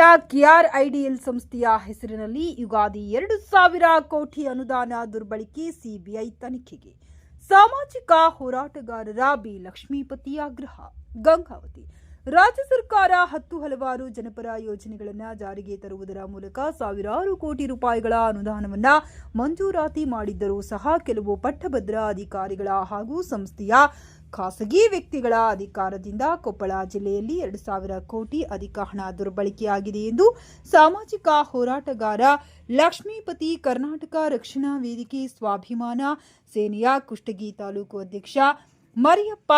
ಜಿಲ್ಲೆಯ ಕೆಆರ್ಐಡಿಎಲ್ ಸಂಸ್ಥೆಯ ಹೆಸರಿನಲ್ಲಿ ಯುಗಾದಿ ಎರಡು ಸಾವಿರ ಕೋಟಿ ಅನುದಾನ ದುರ್ಬಳಕೆ ಸಿಬಿಐ ತನಿಖೆಗೆ ಸಾಮಾಜಿಕ ಹೋರಾಟಗಾರರ ಬಿ ಲಕ್ಷ್ಮೀಪತಿ ಆಗ್ರಹ. ಗಂಗಾವತಿ ರಾಜ್ಯ ಸರ್ಕಾರ ಹತ್ತು ಹಲವಾರು ಜನಪರ ಯೋಜನೆಗಳನ್ನು ಜಾರಿಗೆ ತರುವುದರ ಮೂಲಕ ಸಾವಿರಾರು ಕೋಟಿ ರೂಪಾಯಿಗಳ ಅನುದಾನವನ್ನ ಮಂಜೂರಾತಿ ಮಾಡಿದ್ದರೂ ಸಹ ಕೆಲವು ಪಟ್ಟಭದ್ರ ಅಧಿಕಾರಿಗಳ ಹಾಗೂ ಸಂಸ್ಥೆಯ ಖಾಸಗಿ ವ್ಯಕ್ತಿಗಳ ಅಧಿಕಾರದಿಂದ ಕೊಪ್ಪಳ ಜಿಲ್ಲೆಯಲ್ಲಿ ಎರಡು ಸಾವಿರ ಕೋಟಿ ಅಧಿಕ ಹಣ ದುರ್ಬಳಕೆಯಾಗಿದೆ ಎಂದು ಸಾಮಾಜಿಕ ಹೋರಾಟಗಾರ ಲಕ್ಷ್ಮೀಪತಿ ಕರ್ನಾಟಕ ರಕ್ಷಣಾ ವೇದಿಕೆ ಸ್ವಾಭಿಮಾನ ಸೇನೆಯ ಕುಷ್ಟಗಿ ತಾಲೂಕು ಅಧ್ಯಕ್ಷ ಮರಿಯಪ್ಪ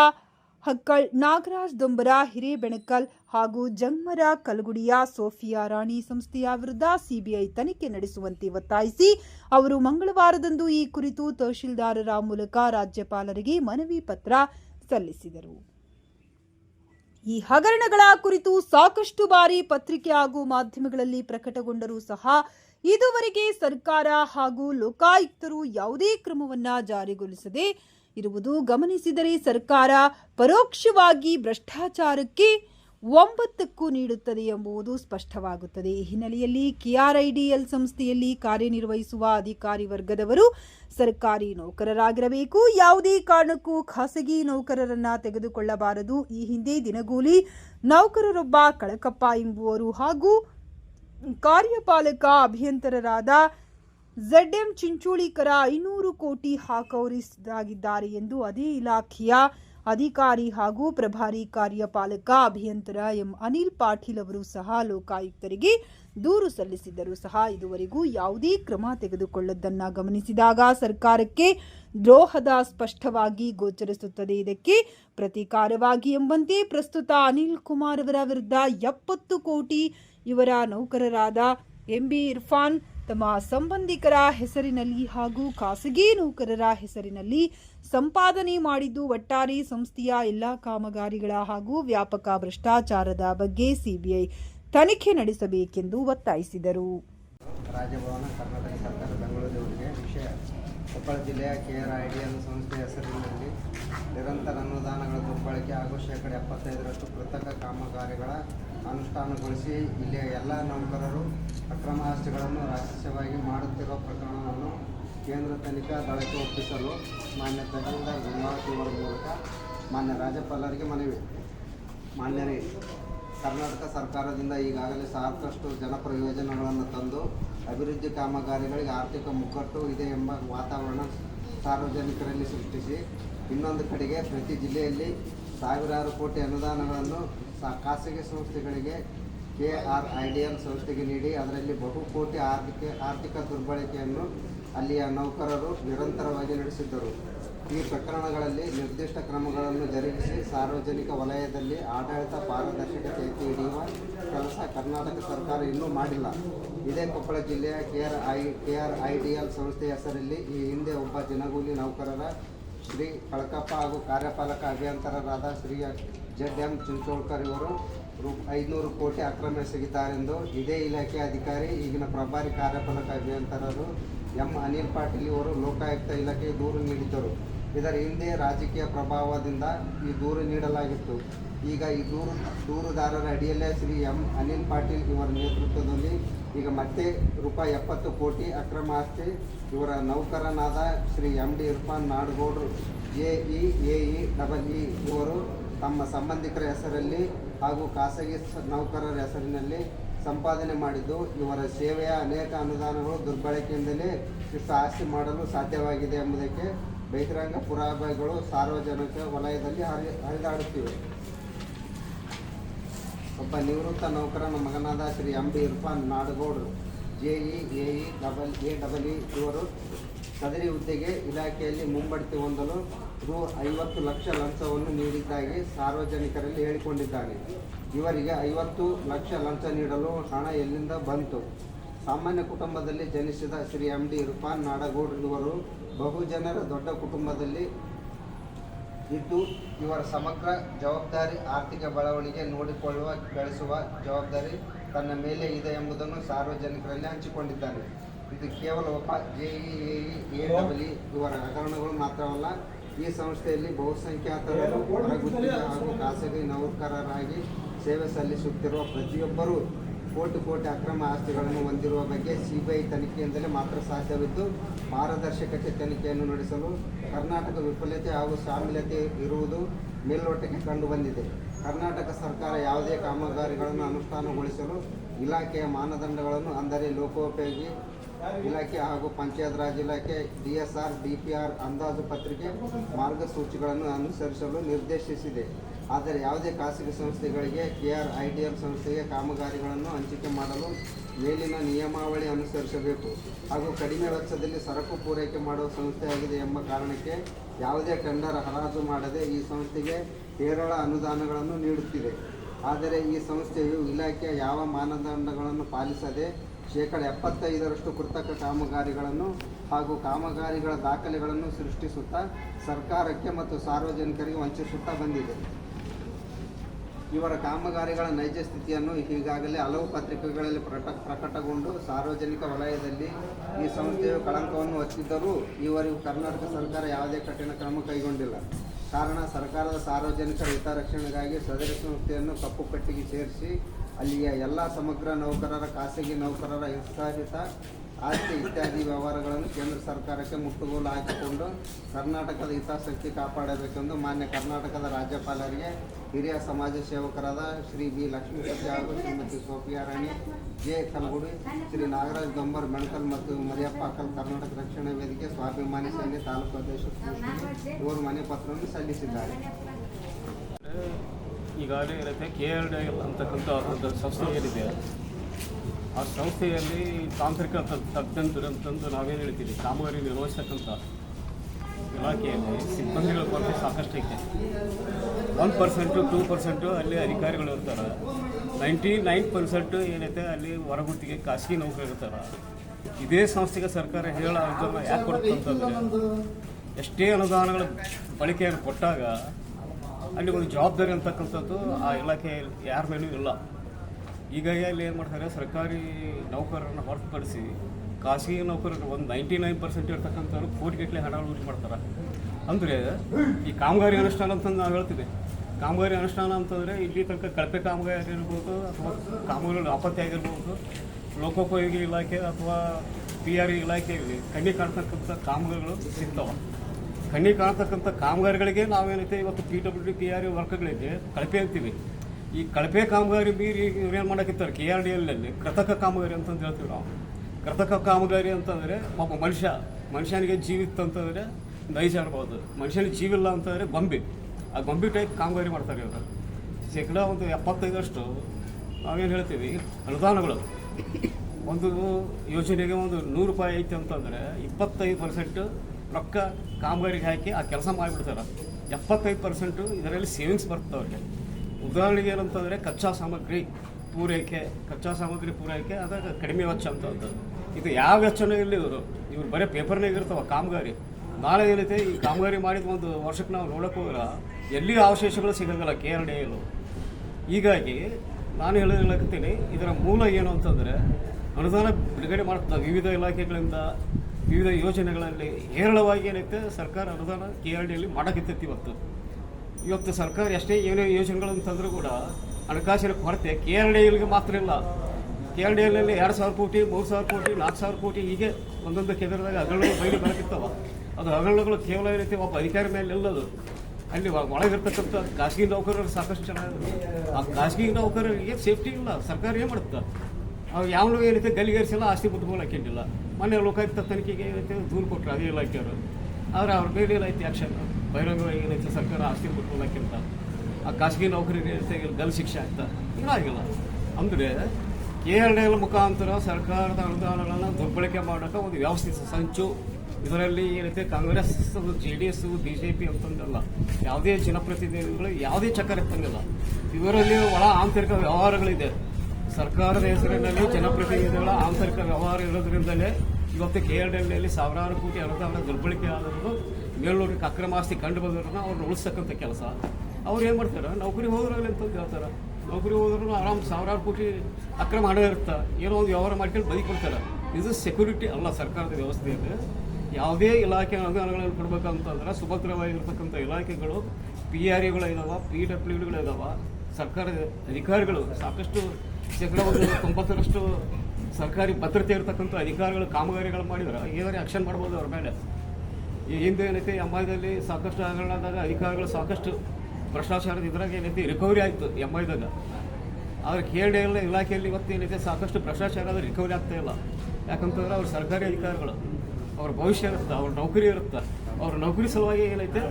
ಹಕ್ಕಳ್ ನಾಗರಾಜ್ ದೊಂಬರ, ಹಿರೇಬೆಣಕಲ್ ಹಾಗೂ ಜಂಗ್ಮರ ಕಲಗುಡಿಯ ಸೋಫಿಯಾ ರಾಣಿ ಸಂಸ್ಥೆಯ ವಿರುದ್ಧ ಸಿಬಿಐ ತನಿಖೆ ನಡೆಸುವಂತೆ ಒತ್ತಾಯಿಸಿ, ಅವರು ಮಂಗಳವಾರದಂದು ಈ ಕುರಿತು ತಹಶೀಲ್ದಾರರ ಮೂಲಕ ರಾಜ್ಯಪಾಲರಿಗೆ ಮನವಿ ಪತ್ರ ಸಲ್ಲಿಸಿದರು. ಈ ಹಗರಣಗಳ ಕುರಿತು ಸಾಕಷ್ಟು ಬಾರಿ ಪತ್ರಿಕೆ ಹಾಗೂ ಮಾಧ್ಯಮಗಳಲ್ಲಿ ಪ್ರಕಟಗೊಂಡರೂ ಸಹ ಇದುವರೆಗೆ ಸರ್ಕಾರ ಹಾಗೂ ಲೋಕಾಯುಕ್ತರು ಯಾವುದೇ ಕ್ರಮವನ್ನ ಜಾರಿಗೊಳಿಸದೆ ಇರುವುದು ಗಮನಿಸಿದರೆ ಸರ್ಕಾರ ಪರೋಕ್ಷವಾಗಿ ಭ್ರಷ್ಟಾಚಾರಕ್ಕೆ ಒಂಬತ್ತಕ್ಕೂ ನೀಡುತ್ತದೆ ಎಂಬುದು ಸ್ಪಷ್ಟವಾಗುತ್ತದೆ. ಈ ಹಿನ್ನೆಲೆಯಲ್ಲಿ ಕೆಆರ್ಐಡಿಎಲ್ ಸಂಸ್ಥೆಯಲ್ಲಿ ಕಾರ್ಯನಿರ್ವಹಿಸುವ ಅಧಿಕಾರಿ ವರ್ಗದವರು ಸರ್ಕಾರಿ ನೌಕರರಾಗಿರಬೇಕು. ಯಾವುದೇ ಕಾರಣಕ್ಕೂ ಖಾಸಗಿ ನೌಕರರನ್ನ ತೆಗೆದುಕೊಳ್ಳಬಾರದು. ಈ ಹಿಂದೆ ದಿನಗೂಲಿ ನೌಕರರೊಬ್ಬ ಕಳಕಪ್ಪ ಎಂಬುವರು ಹಾಗೂ ಕಾರ್ಯಪಾಲಕ ಅಭಿಯಂತರರಾದ ಝೆಡ್ಎಂ ಚಿಂಚೋಳಿಕರ ಐನೂರು ಕೋಟಿ ಹಾಕೌರಿಸಿದಾಗಿದ್ದಾರೆ ಎಂದು ಅದೇ ಇಲಾಖೆಯ ಅಧಿಕಾರಿ ಹಾಗೂ ಪ್ರಭಾರಿ ಕಾರ್ಯಪಾಲಕ ಅಭಿಯಂತರ ಎಂ ಅನಿಲ್ ಪಾಟೀಲ್ ಅವರು ಸಹ ಲೋಕಾಯುಕ್ತರಿಗೆ ದೂರು ಸಲ್ಲಿಸಿದ್ದರೂ ಸಹ ಇದುವರೆಗೂ ಯಾವುದೇ ಕ್ರಮ ತೆಗೆದುಕೊಳ್ಳದ್ದನ್ನು ಗಮನಿಸಿದಾಗ ಸರ್ಕಾರಕ್ಕೆ ದ್ರೋಹದ ಸ್ಪಷ್ಟವಾಗಿ ಗೋಚರಿಸುತ್ತದೆ. ಇದಕ್ಕೆ ಪ್ರತೀಕಾರವಾಗಿ ಎಂಬಂತೆ ಪ್ರಸ್ತುತ ಅನಿಲ್ ಕುಮಾರ್ ಅವರ ವಿರುದ್ಧ ಎಪ್ಪತ್ತು ಕೋಟಿ ಇವರ ನೌಕರರಾದ ಎಂಬಿ ಇರ್ಫಾನ್ ತಮ್ಮ ಸಂಬಂಧಿಕರ ಹೆಸರಿನಲ್ಲಿ ಹಾಗೂ ಖಾಸಗಿ ನೌಕರರ ಹೆಸರಿನಲ್ಲಿ ಸಂಪಾದನೆ ಮಾಡಿದ್ದು ಒಟ್ಟಾರೆ ಸಂಸ್ಥೆಯ ಎಲ್ಲ ಕಾಮಗಾರಿಗಳ ಹಾಗೂ ವ್ಯಾಪಕ ಭ್ರಷ್ಟಾಚಾರದ ಬಗ್ಗೆ ಸಿಬಿಐ ತನಿಖೆ ನಡೆಸಬೇಕೆಂದು ಒತ್ತಾಯಿಸಿದರು. ರಾಜಭವನ, ಕರ್ನಾಟಕ ಸರ್ಕಾರ ಬೆಂಗಳೂರಿನವರಿಗೆ ವಿಷಯ. ಕೊಪ್ಪಳ ಜಿಲ್ಲೆಯ K R I D L ಸಂಸ್ಥೆ ಹೆಸರಿನಲ್ಲಿ ನಿರಂತರ ಅನುದಾನಗಳ ದುರ್ಬಳಕೆ ಹಾಗೂ ಶೇಕಡ ಎಪ್ಪತ್ತೈದರಷ್ಟು ಕೃತಕ ಕಾಮಗಾರಿಗಳ ಅನುಷ್ಠಾನಗೊಳಿಸಿ ಇಲ್ಲಿಯ ಎಲ್ಲ ನೌಕರರು ಅಕ್ರಮ ಆಸ್ತಿಗಳನ್ನು ರಾಕ್ಷಸವಾಗಿ ಮಾಡುತ್ತಿರುವ ಪ್ರಕರಣವನ್ನು ಕೇಂದ್ರ ತನಿಖಾ ದಳಕ್ಕೆ ಒಪ್ಪಿಸಲು ಮಾನ್ಯ ತಹಶೀಲ್ದಾರ್ ಗಂಗಾವತಿ ಮೂಲಕ ಮಾನ್ಯ ರಾಜ್ಯಪಾಲರಿಗೆ ಮನವಿ. ಮಾನ್ಯರೇ, ಕರ್ನಾಟಕ ಸರ್ಕಾರದಿಂದ ಈಗಾಗಲೇ ಸಾಕಷ್ಟು ಜನಪರ ಯೋಜನೆಗಳನ್ನು ತಂದು ಅಭಿವೃದ್ಧಿ ಕಾಮಗಾರಿಗಳಿಗೆ ಆರ್ಥಿಕ ಮುಗ್ಗಟ್ಟು ಇದೆ ಎಂಬ ವಾತಾವರಣ ಸಾರ್ವಜನಿಕರಲ್ಲಿ ಸೃಷ್ಟಿಸಿ, ಇನ್ನೊಂದು ಕಡೆಗೆ ಪ್ರತಿ ಜಿಲ್ಲೆಯಲ್ಲಿ ಸಾವಿರಾರು ಕೋಟಿ ಅನುದಾನಗಳನ್ನು ಸಾ ಖಾಸಗಿ ಸಂಸ್ಥೆಗಳಿಗೆ K R I D L ಸಂಸ್ಥೆಗೆ ನೀಡಿ, ಅದರಲ್ಲಿ ಬಹುಕೋಟಿ ಆರ್ಥಿಕ ಆರ್ಥಿಕ ದುರ್ಬಳಕೆಯನ್ನು ಅಲ್ಲಿಯ ನೌಕರರು ನಿರಂತರವಾಗಿ ನಡೆಸಿದ್ದರು. ಈ ಪ್ರಕರಣಗಳಲ್ಲಿ ನಿರ್ದಿಷ್ಟ ಕ್ರಮಗಳನ್ನು ಜರುಗಿಸಿ ಸಾರ್ವಜನಿಕ ವಲಯದಲ್ಲಿ ಆಡಳಿತ ಪಾರದರ್ಶಕತೆ ಎತ್ತಿ ಕೆಲಸ ಕರ್ನಾಟಕ ಸರ್ಕಾರ ಇನ್ನೂ ಮಾಡಿಲ್ಲ. ಇದೇ ಕೊಪ್ಪಳ ಜಿಲ್ಲೆಯ K R I K R I D L ಸಂಸ್ಥೆಯ ಹೆಸರಲ್ಲಿ ಈ ಹಿಂದೆ ಒಬ್ಬ ದಿನಗೂಲಿ ನೌಕರರ ಶ್ರೀ ಕಳಕಪ್ಪ ಹಾಗೂ ಕಾರ್ಯಪಾಲಕ ಅಭಿಯಂತರರಾದ ಶ್ರೀ ಜೆಡ್ ಎಂ ಚಿಂಚೋಳ್ಕರ್ ಇವರು ರು ಐನೂರು ಕೋಟಿ ಎಂದು ಇದೇ ಇಲಾಖೆ ಅಧಿಕಾರಿ ಈಗಿನ ಪ್ರಭಾರಿ ಕಾರ್ಯಪಾಲಕ ಅಭಿಯಂತರರು ಎಂ ಅನಿಲ್ ಪಾಟೀಲ್ ಇವರು ಲೋಕಾಯುಕ್ತ ಇಲಾಖೆಗೆ ದೂರು ನೀಡಿದ್ದರು. ಇದರ ಹಿಂದೆ ರಾಜಕೀಯ ಪ್ರಭಾವದಿಂದ ಈ ದೂರು ನೀಡಲಾಗಿತ್ತು. ಈಗ ಈ ದೂರು, ದೂರುದಾರರ ಅಡಿಯಲ್ಲೇ ಶ್ರೀ ಎಂ ಅನಿಲ್ ಪಾಟೀಲ್ ಇವರ ನೇತೃತ್ವದಲ್ಲಿ ಈಗ ಮತ್ತೆ ರೂಪಾಯಿ ಎಪ್ಪತ್ತು ಕೋಟಿ ಅಕ್ರಮ ಆಸ್ತಿ ಇವರ ನೌಕರನಾದ Shri M D Irfan ನಾಡಗೌಡ್ರು, A E A E double E, ಇವರು ತಮ್ಮ ಸಂಬಂಧಿಕರ ಹೆಸರಲ್ಲಿ ಹಾಗೂ ಖಾಸಗಿ ನೌಕರರ ಹೆಸರಿನಲ್ಲಿ ಸಂಪಾದನೆ ಮಾಡಿದ್ದು, ಇವರ ಸೇವೆಯ ಅನೇಕ ಅನುದಾನಗಳು ದುರ್ಬಳಕೆಯಿಂದಲೇ ಇಷ್ಟು ಆಸ್ತಿ ಮಾಡಲು ಸಾಧ್ಯವಾಗಿದೆ ಎಂಬುದಕ್ಕೆ ಬಹಿರಂಗ ಪುರಾವೆಗಳು ಸಾರ್ವಜನಿಕ ವಲಯದಲ್ಲಿ ಹರಿ, ಹರಿದಾಡುತ್ತಿವೆ. ಒಬ್ಬ ನಿವೃತ್ತ ನೌಕರನ ಮಗನಾದ Shri M B Irfan ನಾಡಗೌಡರು, J E A E double, A double E ಇವರು ಸದರಿ ಹುದ್ದೆಗೆ ಇಲಾಖೆಯಲ್ಲಿ ಮುಂಬಡ್ತಿ ಹೊಂದಲು ರು ಐವತ್ತು ಲಕ್ಷ ಲಂಚವನ್ನು ನೀಡಿದ್ದಾಗಿ ಸಾರ್ವಜನಿಕರಲ್ಲಿ ಹೇಳಿಕೊಂಡಿದ್ದಾನೆ ಇವರಿಗೆ ಐವತ್ತು ಲಕ್ಷ ಲಂಚ ನೀಡಲು ಹಣ ಎಲ್ಲಿಂದ ಬಂತು? ಸಾಮಾನ್ಯ ಕುಟುಂಬದಲ್ಲಿ ಜನಿಸಿದ ಶ್ರೀ ಎಂ ಡಿ ಇರ್ಫಾನ್ ನಾಡಗೌಡ್ ಇವರು ಬಹುಜನರ ದೊಡ್ಡ ಕುಟುಂಬದಲ್ಲಿ ಇದ್ದು, ಇವರ ಸಮಗ್ರ ಜವಾಬ್ದಾರಿ, ಆರ್ಥಿಕ ಬೆಳವಣಿಗೆ ನೋಡಿಕೊಳ್ಳುವ, ಬೆಳೆಸುವ ಜವಾಬ್ದಾರಿ ತನ್ನ ಮೇಲೆ ಇದೆ ಎಂಬುದನ್ನು ಸಾರ್ವಜನಿಕರಲ್ಲಿ ಹಂಚಿಕೊಂಡಿದ್ದಾನೆ ಇದು ಕೇವಲ ಒಬ್ಬ ಜೆ ಇ ಎ ಡಬ್ಲ್ಯೂ ಇವರ ಹಗರಣಗಳು ಮಾತ್ರವಲ್ಲ ಈ ಸಂಸ್ಥೆಯಲ್ಲಿ ಬಹುಸಂಖ್ಯಾತರು ಹೊರಗುತ್ತಿಗೆ ಹಾಗೂ ಖಾಸಗಿ ನೌಕರರಾಗಿ ಸೇವೆ ಸಲ್ಲಿಸುತ್ತಿರುವ ಪ್ರತಿಯೊಬ್ಬರೂ ಕೋಟಿ ಕೋಟಿ ಅಕ್ರಮ ಆಸ್ತಿಗಳನ್ನು ಹೊಂದಿರುವ ಬಗ್ಗೆ ಸಿಬಿಐ ತನಿಖೆಯಿಂದಲೇ ಮಾತ್ರ ಸಾಧ್ಯವಿದ್ದು ಪಾರದರ್ಶಕತೆ ತನಿಖೆಯನ್ನು ನಡೆಸಲು ಕರ್ನಾಟಕ ವಿಫಲತೆ ಹಾಗೂ ಶಾಮೀಲತೆ ಇರುವುದು ಮೇಲ್ನೋಟಕ್ಕೆ ಕಂಡುಬಂದಿದೆ. ಕರ್ನಾಟಕ ಸರ್ಕಾರ ಯಾವುದೇ ಕಾಮಗಾರಿಗಳನ್ನು ಅನುಷ್ಠಾನಗೊಳಿಸಲು ಇಲಾಖೆಯ ಮಾನದಂಡಗಳನ್ನು ಅಂದರೆ ಲೋಕೋಪಯೋಗಿ ಇಲಾಖೆ ಹಾಗೂ ಪಂಚಾಯತ್ ರಾಜ್ ಇಲಾಖೆ, ಡಿಎಸ್ಆರ್, ಡಿಪಿಆರ್ ಅಂದಾಜು ಪತ್ರಿಕೆ ಮಾರ್ಗಸೂಚಿಗಳನ್ನು ಅನುಸರಿಸಲು ನಿರ್ದೇಶಿಸಿದೆ. ಆದರೆ ಯಾವುದೇ ಖಾಸಗಿ ಸಂಸ್ಥೆಗಳಿಗೆ ಕೆಆರ್ ಐಡಿಎಲ್ ಸಂಸ್ಥೆಗೆ ಕಾಮಗಾರಿಗಳನ್ನು ಹಂಚಿಕೆ ಮಾಡಲು ಮೇಲಿನ ನಿಯಮಾವಳಿ ಅನುಸರಿಸಬೇಕು. ಹಾಗೂ ಕಡಿಮೆ ವೆಚ್ಚದಲ್ಲಿ ಸರಕು ಪೂರೈಕೆ ಮಾಡುವ ಸಂಸ್ಥೆಯಾಗಿದೆ ಎಂಬ ಕಾರಣಕ್ಕೆ ಯಾವುದೇ ಟೆಂಡರ್ ಹರಾಜು ಮಾಡದೆ ಈ ಸಂಸ್ಥೆಗೆ ಹೇರಳ ಅನುದಾನಗಳನ್ನು ನೀಡುತ್ತಿದೆ. ಆದರೆ ಈ ಸಂಸ್ಥೆಯು ಇಲಾಖೆಯ ಯಾವ ಮಾನದಂಡಗಳನ್ನು ಪಾಲಿಸದೆ ಶೇಕಡ ಎಪ್ಪತ್ತೈದರಷ್ಟು ಕೃತಕ ಕಾಮಗಾರಿಗಳನ್ನು ಹಾಗೂ ಕಾಮಗಾರಿಗಳ ದಾಖಲೆಗಳನ್ನು ಸೃಷ್ಟಿಸುತ್ತಾ ಸರ್ಕಾರಕ್ಕೆ ಮತ್ತು ಸಾರ್ವಜನಿಕರಿಗೆ ವಂಚಿಸುತ್ತಾ ಬಂದಿದೆ. ಇವರ ಕಾಮಗಾರಿಗಳ ನೈಜ ಸ್ಥಿತಿಯನ್ನು ಈಗಾಗಲೇ ಹಲವು ಪತ್ರಿಕೆಗಳಲ್ಲಿ ಪ್ರಕಟ ಪ್ರಕಟಗೊಂಡು ಸಾರ್ವಜನಿಕ ವಲಯದಲ್ಲಿ ಈ ಸಂಸ್ಥೆಯು ಕಳಂಕವನ್ನು ಹೊತ್ತಿದ್ದರೂ ಈವರೆಗೂ ಕರ್ನಾಟಕ ಸರ್ಕಾರ ಯಾವುದೇ ಕಠಿಣ ಕ್ರಮ ಕೈಗೊಂಡಿಲ್ಲ. ಕಾರಣ ಸರ್ಕಾರದ ಸಾರ್ವಜನಿಕರ ಹಿತರಕ್ಷಣೆಗಾಗಿ ಸದರಿ ಸಂಸ್ಥೆಯನ್ನು ಕಪ್ಪು ಪಟ್ಟಿಗೆ ಸೇರಿಸಿ ಅಲ್ಲಿಯ ಎಲ್ಲ ಸಮಗ್ರ ನೌಕರರ, ಖಾಸಗಿ ನೌಕರರ ಹಿತಾಹಿತ ಆಸ್ತಿ ಇತ್ಯಾದಿ ವ್ಯವಹಾರಗಳನ್ನು ಕೇಂದ್ರ ಸರ್ಕಾರಕ್ಕೆ ಮುಟ್ಟುಗೋಲು ಹಾಕಿಕೊಂಡು ಕರ್ನಾಟಕದ ಹಿತಾಸಕ್ತಿ ಕಾಪಾಡಬೇಕೆಂದು ಮಾನ್ಯ ಕರ್ನಾಟಕದ ರಾಜ್ಯಪಾಲರಿಗೆ ಹಿರಿಯ ಸಮಾಜ ಸೇವಕರಾದ ಶ್ರೀ ಬಿ. ಲಕ್ಷ್ಮೀಪತಿ ಹಾಗೂ ಶ್ರೀಮತಿ ಸೋಫಿಯಾ ರಾಣಿ, ಜೆ. ಕಲ್ಗುಡಿ ಶ್ರೀ ನಾಗರಾಜ್ ಗಂಬರ್ ಮೆಣಕಲ್ ಮತ್ತು ಮರಿಯಪ್ಪ ಅಕ್ಕಲ್ ಕರ್ನಾಟಕ ರಕ್ಷಣಾ ವೇದಿಕೆ ಸ್ವಾಭಿಮಾನಿ ಸೇನೆ ತಾಲೂಕು ಅಧ್ಯಕ್ಷ ಇವರು ಮನೆ ಪತ್ರವನ್ನು ಸಲ್ಲಿಸಿದ್ದಾರೆ. ಈಗಾಗಲೇ ಇರುತ್ತೆ ಕೆ ಆರ್ ಡಿ ಅಂತಕ್ಕಂಥ ಒಂದು ಸಂಸ್ಥೆ ಏನಿದೆ? ಆ ಸಂಸ್ಥೆಯಲ್ಲಿ ತಾಂತ್ರಿಕ ತಜ್ಞಂತರು ಅಂತಂದು ನಾವೇನು ಹೇಳ್ತೀವಿ? ಕಾಮಗಾರಿ ನಿರ್ವಹಿಸ್ತಕ್ಕಂಥ ಇಲಾಖೆಯಲ್ಲಿ ಸಿಬ್ಬಂದಿಗಳ ಕೊರತೆ ಸಾಕಷ್ಟು ಐತೆ. ಒನ್ ಪರ್ಸೆಂಟು ಟೂ ಪರ್ಸೆಂಟು ಅಲ್ಲಿ ಅಧಿಕಾರಿಗಳು ಇರ್ತಾರೆ. ನೈಂಟಿ ನೈನ್ ಪರ್ಸೆಂಟು ಏನೈತೆ ಅಲ್ಲಿ ಹೊರಗುತ್ತಿಗೆ ಖಾಸಗಿ ನೌಕರಿ ಇರ್ತಾರೆ. ಇದೇ ಸಂಸ್ಥೆಗೆ ಸರ್ಕಾರ ಹೇಳೋ ಯಾಕೆ ಕೊಡುತ್ತೆ ಅಂತಂದರೆ ಎಷ್ಟೇ ಅನುದಾನಗಳ ಬಳಕೆಯನ್ನು ಕೊಟ್ಟಾಗ ಅಲ್ಲಿ ಒಂದು ಜವಾಬ್ದಾರಿ ಅಂತಕ್ಕಂಥದ್ದು ಆ ಇಲಾಖೆ ಯಾರ ಮೇಲೂ ಇಲ್ಲ. ಹೀಗಾಗಿ ಅಲ್ಲಿ ಏನು ಮಾಡ್ತಾರೆ, ಸರ್ಕಾರಿ ನೌಕರರನ್ನು ಹೊರತುಪಡಿಸಿ ಖಾಸಗಿ ನೌಕರರು ಒಂದು ನೈಂಟಿ ನೈನ್ ಪರ್ಸೆಂಟ್ ಇರ್ತಕ್ಕಂಥವ್ರು ಕೋಟಿಗಟ್ಟಲೆ ಹಣ ಲೂಟಿ ಮಾಡ್ತಾರೆ. ಅಂದರೆ ಈ ಕಾಮಗಾರಿ ಅನುಷ್ಠಾನ ಅಂತ ನಾವು ಹೇಳ್ತೀವಿ ಕಾಮಗಾರಿ ಅನುಷ್ಠಾನ ಅಂತಂದರೆ ಇಲ್ಲಿ ತನಕ ಕಳಪೆ ಕಾಮಗಾರಿ ಇರ್ಬೋದು ಅಥವಾ ಕಾಮಗಾರಿ ನಾಪತ್ತೆ ಆಗಿರ್ಬೋದು ಲೋಕೋಪಯೋಗಿ ಇಲಾಖೆ ಅಥವಾ ಪಿ ಆರ್ ಇ ಇಲಾಖೆಯಲ್ಲಿ ಕಣ್ಣಿ ಕಾಣ್ತಕ್ಕಂಥ ಕಾಮಗಾರಿಗಳು ಸಿಗ್ತಾವೆ. ಕಣ್ಣಿಗೆ ಕಾಣತಕ್ಕಂಥ ಕಾಮಗಾರಿಗಳಿಗೆ ನಾವೇನೈತೆ ಇವತ್ತು P W D P R ವರ್ಕ್ಗಳಿಗೆ ಕಳಪೆ ಅಂತೀವಿ. ಈ ಕಳಪೆ ಕಾಮಗಾರಿ ಮೀರಿ ಇವ್ರೇನು ಮಾಡಕ್ಕಿರ್ತಾರೆ ಕೆ ಆರ್ ಡಿ ಎಲ್ನಲ್ಲಿ ಕೃತಕ ಕಾಮಗಾರಿ ಅಂತಂದು ಹೇಳ್ತೀವಿ ನಾವು. ಕೃತಕ ಕಾಮಗಾರಿ ಅಂತಂದರೆ ಒಬ್ಬ ಮನುಷ್ಯ, ಮನುಷ್ಯನಿಗೆ ಜೀವಿತ್ತು ಅಂತಂದರೆ ನೈಜ ಅನ್ಬೋದು. ಮನುಷ್ಯನಿಗೆ ಜೀವಿಲ್ಲ ಅಂತಂದರೆ ಗೊಂಬೆ. ಆ ಗೊಂಬೆ ಟೈಪ್ ಕಾಮಗಾರಿ ಮಾಡ್ತಾರೆ ಇವರು. ಶೇಕಡ ಒಂದು ಎಪ್ಪತ್ತೈದರಷ್ಟು ನಾವೇನು ಹೇಳ್ತೀವಿ? ಅನುದಾನಗಳು. ಒಂದು ಯೋಜನೆಗೆ ಒಂದು ನೂರು ರೂಪಾಯಿ ಐತೆ ಅಂತಂದರೆ ಇಪ್ಪತ್ತೈದು ಪರ್ಸೆಂಟು ರೊಕ್ಕ ಕಾಮಗಾರಿಗೆ ಹಾಕಿ ಆ ಕೆಲಸ ಮಾಡಿಬಿಡ್ತಾರೆ. ಎಪ್ಪತ್ತೈದು ಪರ್ಸೆಂಟು ಇದರಲ್ಲಿ ಸೇವಿಂಗ್ಸ್ ಬರ್ತದೆ ಅವ್ರಿಗೆ. ಉದಾಹರಣೆಗೆ ಏನಂತಂದರೆ ಕಚ್ಚಾ ಸಾಮಗ್ರಿ ಪೂರೈಕೆ, ಕಚ್ಚಾ ಸಾಮಗ್ರಿ ಪೂರೈಕೆ, ಅದಾಗ ಕಡಿಮೆ ವೆಚ್ಚ ಅಂತ ಇದು ಯಾವ ವೆಚ್ಚನೂ ಇಲ್ಲ ಇವರು. ಇವ್ರು ಬರೀ ಪೇಪರ್ನಾಗ ಇರ್ತಾವ ಕಾಮಗಾರಿ. ನಾಳೆ ಏನೈತೆ, ಈ ಕಾಮಗಾರಿ ಮಾಡಿದ ಒಂದು ವರ್ಷಕ್ಕೆ ನಾವು ನೋಡೋಕೆ ಹೋದ್ರೆ ಎಲ್ಲಿ ಅವಶೇಷಗಳು ಸಿಗೋಂಗಿಲ್ಲ ಕೇರಳ ಏನು ಹೀಗಾಗಿ ನಾನು ಹೇಳಲಿಕ್ತೀನಿ ಇದರ ಮೂಲ ಏನು ಅಂತಂದರೆ ಅನುದಾನ ಬಿಡುಗಡೆ ಮಾಡ್ತಾ ವಿವಿಧ ಇಲಾಖೆಗಳಿಂದ. ವಿವಿಧ ಯೋಜನೆಗಳಲ್ಲಿ ಹೇರಳವಾಗಿ ಏನೈತೆ, ಸರ್ಕಾರ ಅನುದಾನ ಕೆ ಆರ್ ಡಿಯಲ್ಲಿ ಮಾಡೋಕ್ಕಿತ್ತೈತಿ ಇವತ್ತು. ಇವತ್ತು ಸರ್ಕಾರ ಎಷ್ಟೇ ಏನೇ ಯೋಜನೆಗಳನ್ನು ತಂದರೂ ಕೂಡ ಹಣಕಾಸಿನ ಕೊರತೆ ಕೆ ಆರ್ ಡಿ ಎಲ್ಗೆ ಮಾತ್ರ ಇಲ್ಲ. ಕೆ ಆರ್ ಡಿ ಎಲ್ನಲ್ಲಿ ಎರಡು ಸಾವಿರ ಕೋಟಿ, ಮೂರು ಸಾವಿರ ಕೋಟಿ, ನಾಲ್ಕು ಸಾವಿರ ಕೋಟಿ ಹೀಗೆ ಒಂದೊಂದು ಕೇಂದ್ರದಾಗ ಹಗರಣಗಳು ಬಯಲು ಬರಕಿತ್ತವ. ಅದು ಹಗರಣಗಳು ಕೇವಲ ಏನೈತೆ, ಒಬ್ಬ ಅಧಿಕಾರಿ ಮೇಲೆ ಇಲ್ಲದು ಅಲ್ಲಿ ಒಳಗಿರ್ತಕ್ಕಂಥ ಖಾಸಗಿ ನೌಕರರು ಸಾಕಷ್ಟು ಜನ ಆ ಖಾಸಗಿ ನೌಕರರಿಗೆ ಸೇಫ್ಟಿ ಇಲ್ಲ. ಸರ್ಕಾರ ಏನು ಮಾಡುತ್ತೆ? ಅವ್ರು ಯಾವನು ಏನೈತೆ, ಗಲ್ಲಿಗೇರಿಸಿಲ್ಲ, ಆಸ್ತಿ ಮುಟ್ಕೊಂಡು ಹಾಕೊಂಡಿಲ್ಲ ಮೊನ್ನೆ ಲೋಕಾಯುಕ್ತ ತನಿಖೆಗೆ ಏನೈತೆ ದೂರು ಕೊಟ್ಟರು ಅದೇ ಇಲಾಖೆಯವರು. ಆದರೆ ಅವ್ರ ಮೇಲೆ ಏನೈತೆ ಆ್ಯಕ್ಷನ್ ಬಹಿರಂಗವಾಗಿ ಏನೈತೆ ಸರ್ಕಾರ ಆಸ್ತಿ ಹಾಕಿಂತ ಆ ಖಾಸಗಿ ನೌಕರಿಗೆ ಗಲ್ ಶಿಕ್ಷೆ ಆಗ್ತಾ. ಏನೂ ಆಗಿಲ್ಲ. ಅಂದರೆ ಕೆ ಆರ್ ಡಿ ಮುಖಾಂತರ ಸರ್ಕಾರದ ಅನುದಾನಗಳನ್ನು ದುರ್ಬಳಕೆ ಮಾಡೋಕೆ ಒಂದು ವ್ಯವಸ್ಥಿತ ಸಂಚು. ಇದರಲ್ಲಿ ಏನೈತೆ Congress J D S B J P ಅಂತಂದಲ್ಲ. ಯಾವುದೇ ಜನಪ್ರತಿನಿಧಿಗಳು ಯಾವುದೇ ಚಕ್ಕರ್ ಇರ್ತಂಗಿಲ್ಲ ಇವರಲ್ಲಿ ಒಳ ಆಂತರಿಕ ವ್ಯವಹಾರಗಳಿದೆ. ಸರ್ಕಾರದ ಹೆಸರಿನಲ್ಲಿ ಜನಪ್ರತಿನಿಧಿಗಳ ಆಂತರಿಕ ವ್ಯವಹಾರ ಇರೋದ್ರಿಂದಲೇ ಇವತ್ತು ಕೆ ಆರ್ ಡಿ ಸಾವಿರಾರು ಕೋಟಿ ಅನುದಾನ ದುರ್ಬಳಕೆ ಆದರೂ ಮೇಲ್ನೋಟಕ್ಕೆ ಅಕ್ರಮ ಆಸ್ತಿ ಕಂಡು ಬಂದವ್ರನ್ನ ಅವ್ರನ್ನ ಉಳಿಸ್ತಕ್ಕಂಥ ಕೆಲಸ. ಅವ್ರು ಏನು ಮಾಡ್ತಾರೆ? ನೌಕರಿ ಹೋದ್ರಲ್ಲಿ ಅಂತಂದು ಹೇಳ್ತಾರೆ? ನೌಕರಿ ಹೋದ್ರೂ ಆರಾಮ್ ಸಾವಿರಾರು ಕೋಟಿ ಅಕ್ರಮ ಹಣ ಇರುತ್ತೆ. ಏನೋ ಒಂದು ವ್ಯವಹಾರ ಮಾಡ್ಕೊಂಡು ಬದುಕೊಡ್ತಾರೆ ಇದು ಸೆಕ್ಯೂರಿಟಿ ಅಲ್ಲ ಸರ್ಕಾರದ ವ್ಯವಸ್ಥೆಯಲ್ಲಿ. ಯಾವುದೇ ಇಲಾಖೆ ಅನುದಾನಗಳನ್ನು ಕೊಡಬೇಕಂತಂದ್ರೆ ಸುಭದ್ರವಾಗಿರ್ತಕ್ಕಂಥ ಇಲಾಖೆಗಳು ಪಿ ಆರ್ ಇಗಳು ಇದಾವೆ ಪಿ ಡಬ್ಲ್ಯೂಗಳು ಇದಾವೆ. ಸರ್ಕಾರದ ಅಧಿಕಾರಿಗಳು ಸಾಕಷ್ಟು ಶೇಕಡ ಒಂದು ತೊಂಬತ್ತರಷ್ಟು ಸರ್ಕಾರಿ ಭದ್ರತೆ ಇರತಕ್ಕಂಥ ಅಧಿಕಾರಿಗಳು, ಕಾಮಗಾರಿಗಳು ಮಾಡಿದ್ರೆ ಏನಾದ್ರೆ ಆಕ್ಷನ್ ಮಾಡ್ಬೋದು ಅವ್ರ ಮೇಲೆ. ಈ ಹಿಂದೆ ಏನೈತಿ ಎಂಬೈದಲ್ಲಿ ಸಾಕಷ್ಟು ಹಗರಣದಾಗ ಅಧಿಕಾರಿಗಳು ಸಾಕಷ್ಟು ಭ್ರಷ್ಟಾಚಾರದ ಇದ್ರಾಗ ಏನೈತಿ ರಿಕವರಿ ಆಯಿತು ಎಂಬೈದಾಗ ಆದರೆ ಕೇರಳ ಎಲ್ಲ ಇಲಾಖೆಯಲ್ಲಿ ಇವತ್ತು ಏನೈತೆ, ಸಾಕಷ್ಟು ಭ್ರಷ್ಟಾಚಾರದ ರಿಕವರಿ ಆಗ್ತಾ ಇಲ್ಲ. ಯಾಕಂತಂದ್ರೆ ಅವ್ರ ಸರ್ಕಾರಿ ಅಧಿಕಾರಿಗಳು, ಅವ್ರ ಭವಿಷ್ಯ ಇರುತ್ತೆ, ಅವ್ರ ನೌಕರಿ ಇರುತ್ತೆ, ಅವ್ರ ನೌಕರಿ ಸಲುವಾಗಿ ಏನೈತೆ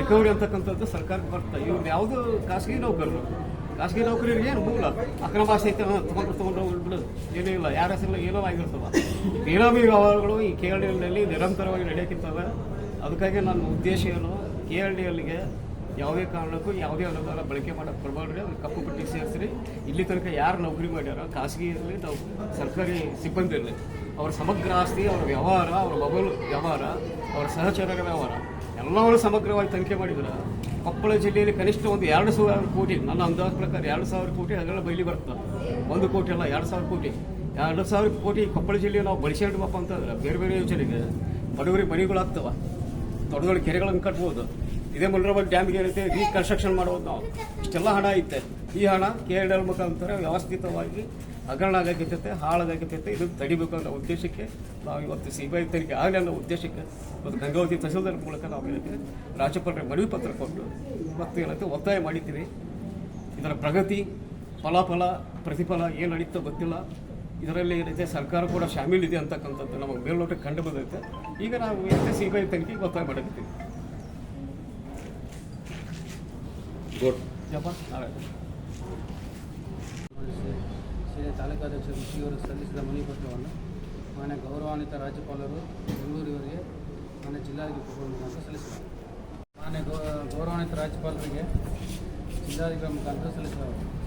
ರಿಕವರಿ ಅಂತಕ್ಕಂಥದ್ದು ಸರ್ಕಾರಕ್ಕೆ ಬರ್ತಾ. ಇವ್ರು ಯಾವುದು ಖಾಸಗಿ ನೌಕರರು ಖಾಸಗಿ ನೌಕರರಿಗೆ ಏನು ಮೂಲ ಅಕ್ರಮ ಭಾಷೆ ಐತೆ ತಗೊಂಡು ತೊಗೊಂಡು ಏನೂ ಇಲ್ಲ. ಯಾರ ಹೆಸರಲ್ಲ ಏನೋ ಆಗಿರ್ತವೆ ಬೇನಾಮಿ ವ್ಯವಹಾರಗಳು ಈ ಕೆ ಎಲ್ ಡಿಯಲ್ಲಿ ನಿರಂತರವಾಗಿ ನಡೆಯಕ್ಕಿಂತವೆ ಅದಕ್ಕಾಗಿ ನನ್ನ ಉದ್ದೇಶ ಏನು? ಕೆ ಎಲ್ ಡಿ ಯಾವುದೇ ಕಾರಣಕ್ಕೂ ಯಾವುದೇ ಅನುದಾನ ಬಳಕೆ ಮಾಡೋಕ್ಕೆ ಬರಬೇಡ್ರಿ ಅದು ಕಪ್ಪು ಪಟ್ಟಿ ಸೇರಿಸ್ರಿ. ಇಲ್ಲಿ ತನಕ ಯಾರು ನೌಕರಿ ಮಾಡ್ಯಾರ ಖಾಸಗಿ ಇರಲಿ ನಾವು ಸರ್ಕಾರಿ ಸಿಬ್ಬಂದಿ ಇರಲಿ ಅವ್ರ ಸಮಗ್ರ ಆಸ್ತಿ, ಅವ್ರ ವ್ಯವಹಾರ, ಅವ್ರ ಮೊಬೈಲ್ ವ್ಯವಹಾರ, ಅವ್ರ ಸಹಚರರ ವ್ಯವಹಾರ, ಎಲ್ಲವನ್ನೂ ಸಮಗ್ರವಾಗಿ ತನಿಖೆ ಮಾಡಿದ್ರೆ ಕೊಪ್ಪಳ ಜಿಲ್ಲೆಯಲ್ಲಿ ಕನಿಷ್ಠ ಒಂದು ಎರಡು ಸಾವಿರ ಕೋಟಿ, ನನ್ನ ಅಂದಾಜು ಪ್ರಕಾರ ಎರಡು ಸಾವಿರ ಕೋಟಿ ಅದರಲ್ಲಿ ಬಯಲಿ ಬರ್ತದೆ. ಒಂದು ಕೋಟಿ ಅಲ್ಲ, ಎರಡು ಸಾವಿರ ಕೋಟಿ. ಎರಡು ಸಾವಿರ ಕೋಟಿ ಕೊಪ್ಪಳ ಜಿಲ್ಲೆ ನಾವು ಬಳಸ್ಕೊಂಡ್ವಪ್ಪ ಅಂತಂದ್ರೆ ಬೇರೆ ಬೇರೆ ಯೋಜನೆಗೆ ಬಡವರಿಗೆ ಮನೆಗಳಾಗ್ತವ ದೊಡ್ಡ ದೊಡ್ಡ ಕೆರೆಗಳನ್ನು ಕಟ್ಬೋದು. ಇದೇ ಮುಲ್ರಬಲ್ ಡ್ಯಾಮ್ಗೆ ಏನೈತೆ ರೀಕನ್ಸ್ಟ್ರಕ್ಷನ್ ಮಾಡೋದು ನಾವು. ಇಷ್ಟೆಲ್ಲ ಹಣ ಐತೆ. ಈ ಹಣ ಕೆ ಎಲ್ ಡಲ್ ಮುಖಾಂತರ ವ್ಯವಸ್ಥಿತವಾಗಿ ಹಗರಣ ಆಗಾಕತ್ತೈತೆ ಹಾಳಾಗೈತೆ ಇದನ್ನು ತಡಿಬೇಕು ಅನ್ನೋ ಉದ್ದೇಶಕ್ಕೆ ನಾವು ಇವತ್ತು ಸಿ ಬಿ ಐ ತನಿಖೆ ಆಗಲಿ ಅನ್ನೋ ಉದ್ದೇಶಕ್ಕೆ ಮತ್ತು ಗಂಗಾವತಿ ತಹಸೀಲ್ದಾರ್ ಮೂಲಕ ನಾವು ಏನಂತೀವಿ ರಾಜ್ಯಪಾಲರಿಗೆ ಮನವಿ ಪತ್ರ ಕೊಟ್ಟು ಮತ್ತು ಏನಂತೆ ಒತ್ತಾಯ ಮಾಡಿದ್ದೀವಿ. ಇದರ ಪ್ರಗತಿ ಫಲಾಫಲ ಪ್ರತಿಫಲ ಏನು ನಡೀತೋ ಗೊತ್ತಿಲ್ಲ. ಇದರಲ್ಲಿ ಏನೈತೆ ಸರ್ಕಾರ ಕೂಡ ಶಾಮೀಲಿದೆ ಅಂತಕ್ಕಂಥದ್ದು ನಮಗೆ ಮೇಲ್ನೋಟಕ್ಕೆ ಕಂಡು ಬಂದೈತೆ. ಈಗ ನಾವು ಏನೈತೆ ಸಿ ಬಿ ಐ ತನಿಖೆಗೆ ಒತ್ತಾಯ ಮಾಡಕತ್ತೀವಿ. ನಾಳೆ. ಸೇನೆ ತಾಲೂಕಾಧ್ಯಕ್ಷ ಋಷಿಯವರು ಸಲ್ಲಿಸಿದ ಮನವಿ ಪತ್ರವನ್ನು ಮಾನ್ಯ ಗೌರವಾನ್ವಿತ ರಾಜ್ಯಪಾಲರು ಬೆಂಗಳೂರಿವರಿಗೆ ಮಾನ್ಯ ಜಿಲ್ಲಾಧಿಕಾರಿ ಮುಖಾಂತರ ಸಲ್ಲಿಸಿದರು ಮಾನ್ಯ ಗೌರವಾನ್ವಿತ ರಾಜ್ಯಪಾಲರಿಗೆ ಜಿಲ್ಲಾಧಿಕಾರಿ ಮುಖಾಂತರ ಸಲ್ಲಿಸಿದರು